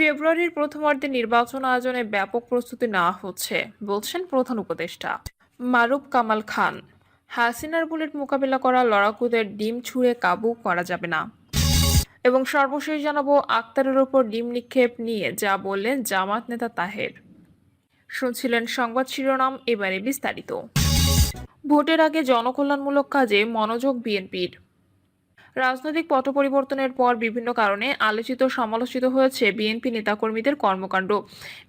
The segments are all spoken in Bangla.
ফেব্রুয়ারির প্রথমার্ধে নির্বাচন আয়োজনে ব্যাপক প্রস্তুতি নেওয়া হচ্ছে, বলছেন প্রধান উপদেষ্টা। মারুফ কামাল খান, হাসিনার বুলেট মোকাবিলা করা লড়াকুদের ডিম ছুঁড়ে কাবু করা যাবে না। এবং সর্বশেষ জানাব আক্তারের ওপর ডিম নিক্ষেপ নিয়ে যা বললেন জামাত নেতা তাহের। শুনছিলেন সংবাদ শিরোনাম, এবারে বিস্তারিত। ভোটের আগে জনকল্যাণমূলক কাজে মনোযোগ বিএনপির। রাজনৈতিক পট পরিবর্তনের পর বিভিন্ন কারণে আলোচিত সমালোচিত হয়েছে বিএনপি নেতাকর্মীদের কর্মকাণ্ড।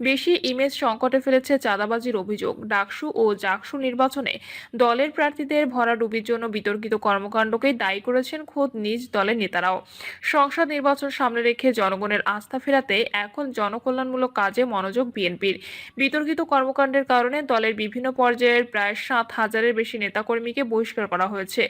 বেশি ইমেজ সংকটে ফেলেছে চাঁদাবাজির অভিযোগ। ডাকসু ও জাকসু নির্বাচনে দলের প্রার্থীদের ভরাডুবির জন্য বিতর্কিত কর্মকাণ্ডকে দায়ী করেছেন খোদ নিজ দলের নেতারাও। সংসদ নির্বাচন সামনে রেখে জনগণের আস্থা ফেরাতে এখন জনকল্যাণমূলক কাজে মনোযোগ বিএনপির। বিতর্কিত কর্মকাণ্ডের কারণে দলের বিভিন্ন পর্যায়ের প্রায় সাত হাজারের বেশি নেতাকর্মীকে বহিষ্কার করা হয়েছে।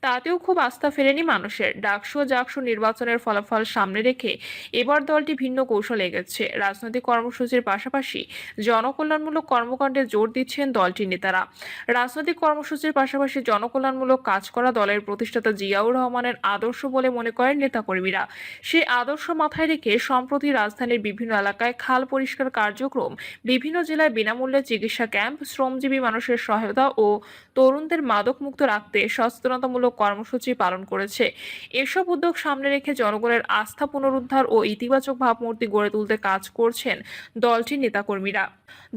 তাতেও খুব আস্থা ফেরেনি মানুষের। ডাকসু ও জাকসু নির্বাচনের ফলাফল সামনে রেখে এবার দলটি ভিন্ন কৌশলে এগেছে। রাজনৈতিক কর্মসূচির পাশাপাশি জনকল্যাণমূলক কর্মকাণ্ডে জোর দিচ্ছেন দলটির নেতারা। রাজনৈতিক কর্মসূচির পাশাপাশি জনকল্যাণমূলক কাজ করা দলের প্রতিষ্ঠাতা জিয়াউর রহমানের আদর্শ বলে মনে করেন নেতাকর্মীরা। সেই আদর্শ মাথায় রেখে সম্প্রতি রাজধানীর বিভিন্ন এলাকায় খাল পরিষ্কার কার্যক্রম, বিভিন্ন জেলায় বিনামূল্যে চিকিৎসা ক্যাম্প, শ্রমজীবী মানুষের সহায়তা ও তরুণদের মাদক মুক্ত রাখতে সচেতনতামূলক কর্মসূচি পালন করেছে। এসব উদ্যোগ সামনে রেখে জনগণের আস্থা পুনরুদ্ধার ও ইতিবাচক ভাবমূর্তি গড়ে তুলতে কাজ করছেন দলটির নেতাকর্মীরা।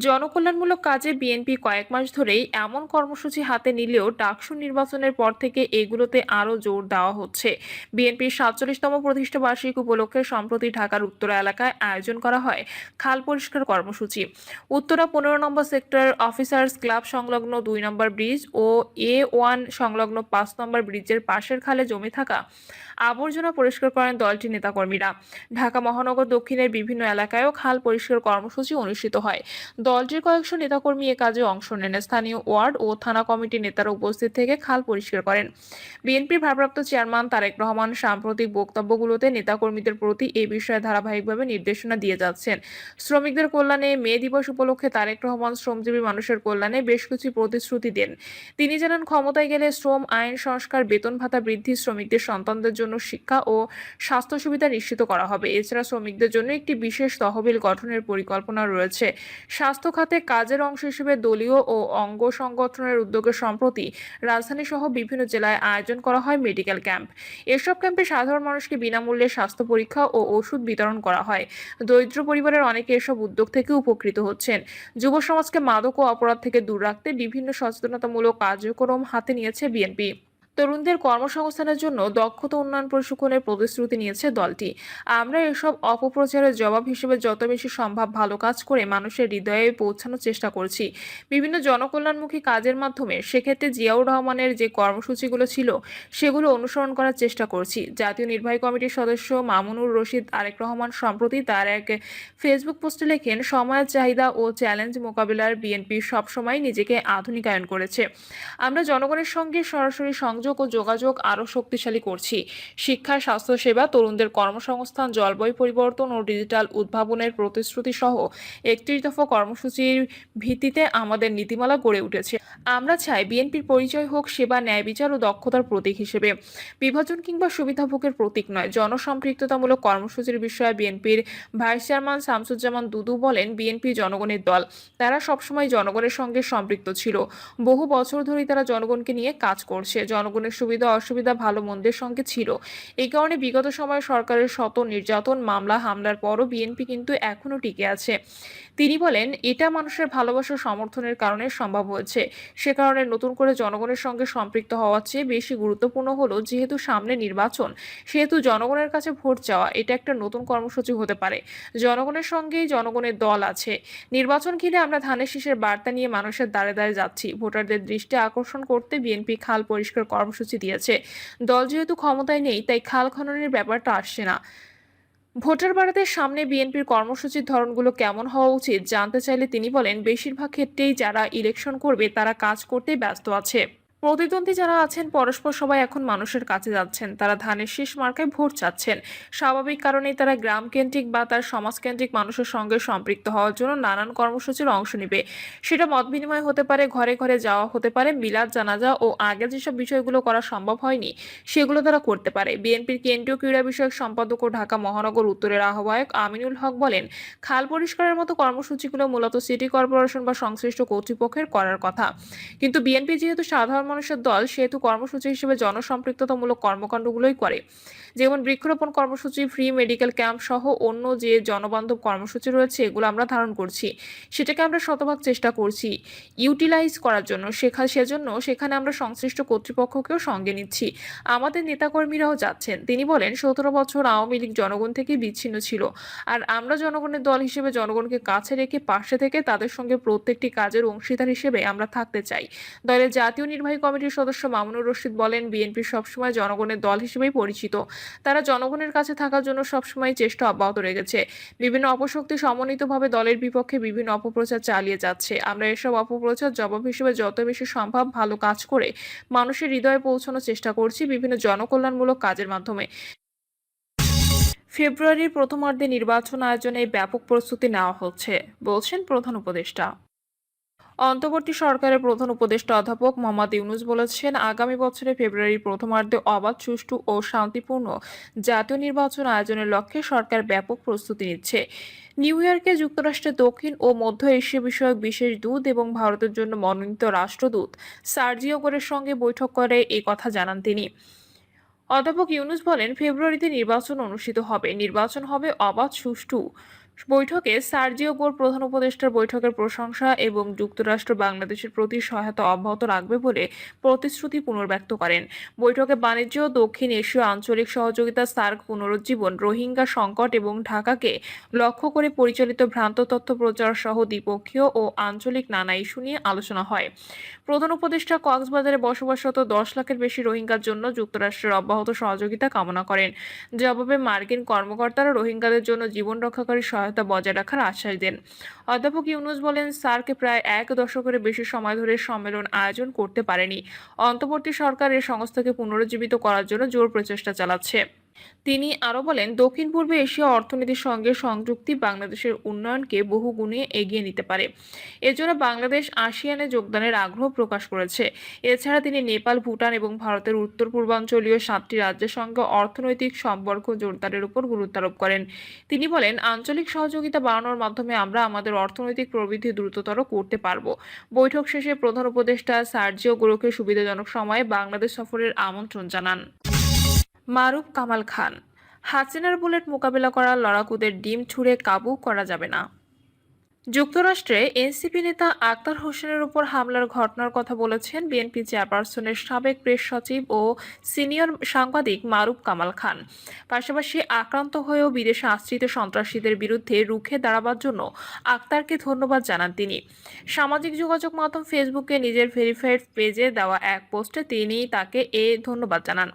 জনকল্যাণমূলক কাজে বিএনপি কয়েক মাস ধরেই এমন কর্মসূচি হাতে নিলেও ডাকসু নির্বাচনের পর থেকে এগুলোতে আরও জোর দেওয়া হচ্ছে। বিএনপির সাতচল্লিশতম প্রতিষ্ঠা বার্ষিক উপলক্ষে সম্প্রতি ঢাকার উত্তরা এলাকায় আয়োজন করা হয় খাল পরিষ্কার কর্মসূচি। উত্তরা পনেরো নম্বর সেক্টর অফিসার্স ক্লাব সংলগ্ন দুই নম্বর ব্রিজ ও এ ওয়ান সংলগ্ন পাঁচ নম্বর ব্রিজের পাশের খালে জমে থাকা আবর্জনা পরিষ্কার করেন দলটির নেতাকর্মীরা। ঢাকা মহানগর দক্ষিণের বিভিন্ন এলাকায়ও খাল পরিষ্কার কর্মসূচি অনুষ্ঠিত হয়। দলটির কয়েকশো নেতাকর্মী এ কাজে অংশ নেন। স্থানীয় ওয়ার্ড ও থানা কমিটির নেতারা উপস্থিত থেকে খাল পরিষ্কার করেন। বিএনপির ভারপ্রাপ্ত চেয়ারম্যান তারেক রহমান সাম্প্রতিক বক্তব্যগুলোতে নেতাকর্মীদের প্রতি এ বিষয়ে ধারাবাহিকভাবে নির্দেশনা দিয়ে যাচ্ছেন। শ্রমিকদের কল্যাণে মে দিবস উপলক্ষে তারেক রহমান শ্রমজীবী মানুষের কল্যাণে বেশ কিছু প্রতিশ্রুতি দেন। তিনি জানান, ক্ষমতায় গেলে শ্রম, আইন, সংস্কার, বেতন ভাতা বৃদ্ধি শ্রমিকদের সন্তানদের জন্য শিক্ষা ও স্বাস্থ্য সুবিধা নিশ্চিত করা হবে। এছাড়া শ্রমিকদের জন্য একটি বিশেষ তহবিল গঠনের পরিকল্পনা রয়েছে। স্বাস্থ্য খাতে কাজের অংশ হিসেবে দলীয় ও অঙ্গ সংগঠনের উদ্যোগে সম্প্রতি রাজধানী সহ বিভিন্ন জেলায় আয়োজন করা হয় মেডিকেল ক্যাম্প। এসব ক্যাম্পে সাধারণ মানুষকে বিনামূল্যে স্বাস্থ্য পরীক্ষা ও ওষুধ বিতরণ করা হয়। দরিদ্র পরিবারের অনেকে এসব উদ্যোগ থেকে উপকৃত হচ্ছেন। যুব সমাজকে মাদক ও অপরাধ থেকে দূর রাখতে বিভিন্ন সচেতনতামূলক কার্যক্রম হাতে নিয়েছে বিএনপি। তরুণদের কর্মসংস্থানের জন্য দক্ষতা উন্নয়ন প্রশিক্ষণের প্রতিশ্রুতি নিয়েছে দলটি। আমরা এসব অপপ্রচারের জবাব হিসেবে যত বেশি সম্ভব ভালো কাজ করে মানুষের হৃদয়ে পৌঁছানোর চেষ্টা করছি। বিভিন্ন জনকল্যাণমুখী কাজের মাধ্যমে সেক্ষেত্রে জিয়াউর রহমানের যে কর্মসূচিগুলো ছিল, সেগুলো অনুসরণ করার চেষ্টা করছি। জাতীয় নির্বাহী কমিটির সদস্য মামুনুর রশিদ আরেক রহমান সম্প্রতি তার এক ফেসবুক পোস্টে লেখেন, সময়ের চাহিদা ও চ্যালেঞ্জ মোকাবিলার বিএনপি সবসময় নিজেকে আধুনিকায়ন করেছে। আমরা জনগণের সঙ্গে সরাসরি সংযোগ ও যোগাযোগ আরও শক্তিশালী করছি। শিক্ষা, স্বাস্থ্যসেবা, তরুণদের কর্মসংস্থান, জলবায়ু পরিবর্তন ও ডিজিটাল উদ্ভাবনের প্রতিশ্রুতি সহ একত্রিশ দফা কর্মসূচির ভিত্তিতে আমাদের নীতিমালা গড়ে উঠেছে। আমরা চাই বিএনপির পরিচয় হোক, সেবা, ন্যায়, বিচার ও দক্ষতার প্রতীক হিসেবে। বিভাজন কিংবা সুবিধাভোগের প্রতীক নয়, জনসম্পৃক্ততামূলক কর্মসূচির বিষয়ে বিএনপির ভাইস চেয়ারম্যান শামসুজ্জামান দুদু বলেন, বিএনপি জনগণের দল। তারা সবসময় জনগণের সঙ্গে সম্পৃক্ত ছিল। বহু বছর ধরেই তারা জনগণকে নিয়ে কাজ করছে। জনগণের সুবিধা, অসুবিধা, ভালো মন্দের সঙ্গে ছিল। এই কারণে বিগত সময়ে সরকারের শত নির্যাতন, মামলা, হামলার পরও বিএনপি কিন্তু এখনও টিকে আছে। তিনি বলেন, এটা মানুষের ভালোবাসা সমর্থনের কারণে সম্ভব হয়েছে। সে কারণে নতুন করে জনগণের সঙ্গে সম্পৃক্ত হওয়ার চেয়ে বেশি গুরুত্বপূর্ণ হলো যেহেতু সামনে নির্বাচন। সেহেতু জনগণের কাছে ভোট চাওয়া, এটা একটা নতুন কর্মসূচি হতে পারে। জনগণের সঙ্গেই জনগণের দল আছে। নির্বাচন ঘিরে আমরা ধানের শীষের বার্তা নিয়ে মানুষের দ্বারে দ্বারে যাচ্ছি। ভোটারদের দৃষ্টি আকর্ষণ করতে বিএনপি খাল পরিষ্কার কর্মসূচি দিয়েছে। দল যেহেতু ক্ষমতায় নেই, তাই খাল খননের ব্যাপারটা আসছে না। ভোটার বাড়াতে সামনে বিএনপির কর্মসূচির ধরনগুলো কেমন হওয়া উচিত জানতে চাইলে তিনি বলেন, বেশিরভাগ ক্ষেত্রেই যারা ইলেকশন করবে তারা কাজ করতে ব্যস্ত আছে। প্রতিদ্বন্দ্বী যারা আছেন, পরস্পর সবাই এখন মানুষের কাছে যাচ্ছেন। তারা ধানের শীষ মার্কায় ভোট চাচ্ছেন। স্বাভাবিক কারণেই তারা গ্রাম কেন্দ্রিক বা তার সমাজকেন্দ্রিক মানুষের সঙ্গে সম্পৃক্ত হওয়ার জন্য নানান কর্মসূচির অংশ নেবে। সেটা মত বিনিময় হতে পারে, ঘরে ঘরে যাওয়া হতে পারে, মিলাদ, জানাজা ও আগে যেসব বিষয়গুলো করা সম্ভব হয়নি, সেগুলো তারা করতে পারে। বিএনপির কেন্দ্রীয় ক্রীড়া বিষয়ক সম্পাদক ও ঢাকা মহানগর উত্তরের আহ্বায়ক আমিনুল হক বলেন, খাল পরিষ্কারের মতো কর্মসূচিগুলো মূলত সিটি কর্পোরেশন বা সংশ্লিষ্ট কর্তৃপক্ষের করার কথা। কিন্তু বিএনপি যেহেতু সাধারণ মানুষের দল সেহেতু কর্মসূচি হিসেবে জনসম্পৃক্ততামূলক কর্মকাণ্ডগুলোই করে। যেমন বৃক্ষরোপণ কর্মসূচি ফ্রি মেডিকেল ক্যাম্প সহ অন্য যে জনবান্ধব কর্মসূচি রয়েছে, এগুলো আমরা ধারণ করছি। সেটাকে আমরা শতভাগ চেষ্টা করছি ইউটিলাইজ করার জন্য। শেখা সেজন্য সেখানে আমরা সংশ্লিষ্ট কর্তৃপক্ষকেও সঙ্গে নিচ্ছি। আমাদের নেতাকর্মীরাও যাচ্ছেন। তিনি বলেন, সতেরো বছর আওয়ামী লীগ জনগণ থেকে বিচ্ছিন্ন ছিল। আর আমরা জনগণের দল হিসেবে জনগণকে কাছে রেখে পাশে থেকে তাদের সঙ্গে প্রত্যেকটি কাজের অংশীদার হিসেবে আমরা থাকতে চাই। দলের জাতীয় নির্বাহী কমিটির সদস্য মামুনুর রশিদ বলেন, বিএনপি সবসময় জনগণের দল হিসেবেই পরিচিত। তারা জনগণের কাছে থাকার জন্য সবসময় চেষ্টা অব্যাহত রেখেছে। বিভিন্ন অপশক্তি সমন্বিতভাবে দলের বিপক্ষে বিভিন্ন অপপ্রচার চালিয়ে যাচ্ছে। আমরা এসব অপপ্রচার জবাব হিসেবে যত বেশি সম্ভব ভালো কাজ করে মানুষের হৃদয়ে পৌঁছানোর চেষ্টা করছি বিভিন্ন জনকল্যাণমূলক কাজের মাধ্যমে। ফেব্রুয়ারির প্রথমার্ধে নির্বাচন আয়োজনে ব্যাপক প্রস্তুতি নেওয়া হচ্ছে, বলছেন প্রধান উপদেষ্টা। অন্তর্বর্তী সরকারের প্রধান উপদেষ্টা অধ্যাপক মোহাম্মদ ইউনুস বলেছেন, আগামী বছরের ফেব্রুয়ারির প্রথমার্ধে অবাধ, সুষ্ঠু ও শান্তিপূর্ণ জাতীয় নির্বাচন আয়োজনের লক্ষ্যে সরকার ব্যাপক প্রস্তুতি নিচ্ছে। নিউ ইয়র্কে যুক্তরাষ্ট্রের দক্ষিণ ও মধ্য এশিয়া বিষয়ক বিশেষ দূত এবং ভারতের জন্য মনোনীত রাষ্ট্রদূত সার্জিও গোরের সঙ্গে বৈঠক করে এই কথা জানান তিনি। অধ্যাপক ইউনুস বলেন, ফেব্রুয়ারিতে নির্বাচন অনুষ্ঠিত হবে। নির্বাচন হবে অবাধ, সুষ্ঠু বৈঠকে সার্জিও গোর প্রধান উপদেষ্টার বৈঠকের প্রশংসা এবং যুক্তরাষ্ট্র বাংলাদেশের প্রতি সহায়তা অব্যাহত রাখবে বলে প্রতিশ্রুতি পুনর্ব্যক্ত করেন। বৈঠকে বাণিজ্য, দক্ষিণ এশীয় আঞ্চলিক সহযোগিতা, সার্ক পুনরুজ্জীবন, রোহিঙ্গা সংকট এবং ঢাকাকে লক্ষ্য করে পরিচালিত ভ্রান্ত তথ্য প্রচার সহ দ্বিপক্ষীয় ও আঞ্চলিক নানা ইস্যু নিয়ে আলোচনা হয়। প্রধান উপদেষ্টা কক্সবাজারে বসবাসরত দশ লাখের বেশি রোহিঙ্গার জন্য যুক্তরাষ্ট্রের অব্যাহত সহযোগিতা কামনা করেন। জবাবে মার্কিন কর্মকর্তারা রোহিঙ্গাদের জন্য জীবন রক্ষাকারী সহায়তা বজায় রাখার আশ্বাস দেন। অধ্যাপক ইউনুস বলেন সার্কে প্রায় এক দশকের বেশি সময় ধরে সম্মেলন আয়োজন করতে পারেনি। অন্তর্বর্তী সরকার এই সংস্থাকে পুনরুজ্জীবিত করার জন্য জোর প্রচেষ্টা চালাচ্ছে। তিনি আরও বলেন, দক্ষিণ পূর্ব এশিয়া অর্থনীতির সঙ্গে সংযুক্তি বাংলাদেশের উন্নয়নকে বহু গুণে এগিয়ে নিতে পারে। এজন্য বাংলাদেশ আসিয়ানে যোগদানের আগ্রহ প্রকাশ করেছে। এছাড়া তিনি নেপাল, ভুটান এবং ভারতের উত্তর পূর্বাঞ্চলীয় সাতটি রাজ্যের সঙ্গে অর্থনৈতিক সম্পর্ক জোরদারের উপর গুরুত্ব আরোপ করেন। তিনি বলেন, আঞ্চলিক সহযোগিতা বাড়ানোর মাধ্যমে আমরা আমাদের অর্থনৈতিক প্রবৃদ্ধি দ্রুততর করতে পারব। বৈঠক শেষে প্রধান উপদেষ্টা সার্জিও গোরোকে সুবিধাজনক সময়ে বাংলাদেশ সফরের আমন্ত্রণ জানান। মারুফ কামাল খান। হাসিনার বুলেট মোকাবিলা করা লড়াকুদের ডিম ছুঁড়ে কাবু করা যাবে না। যুক্তরাষ্ট্রে এনসিপি নেতা আক্তার হোসেনের উপর হামলার ঘটনার কথা বলেছেন বিএনপি চেয়ারপারসনের সাবেক প্রেস সচিব ও সিনিয়র সাংবাদিক মারুফ কামাল খান। পাশাপাশি আক্রান্ত হয়েও বিদেশে আশ্রিত সন্ত্রাসীদের বিরুদ্ধে রুখে দাঁড়াবার জন্য আক্তারকে ধন্যবাদ জানান তিনি। সামাজিক যোগাযোগ মাধ্যম ফেসবুকে নিজের ভেরিফাইড পেজে দেওয়া এক পোস্টে তিনি তাকে এ ধন্যবাদ জানান।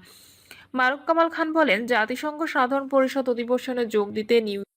মারুফ কামাল খান বলেন জাতিসংঘ সাধারণ পরিষদ অধিবেশনে যোগ দিতে নিউ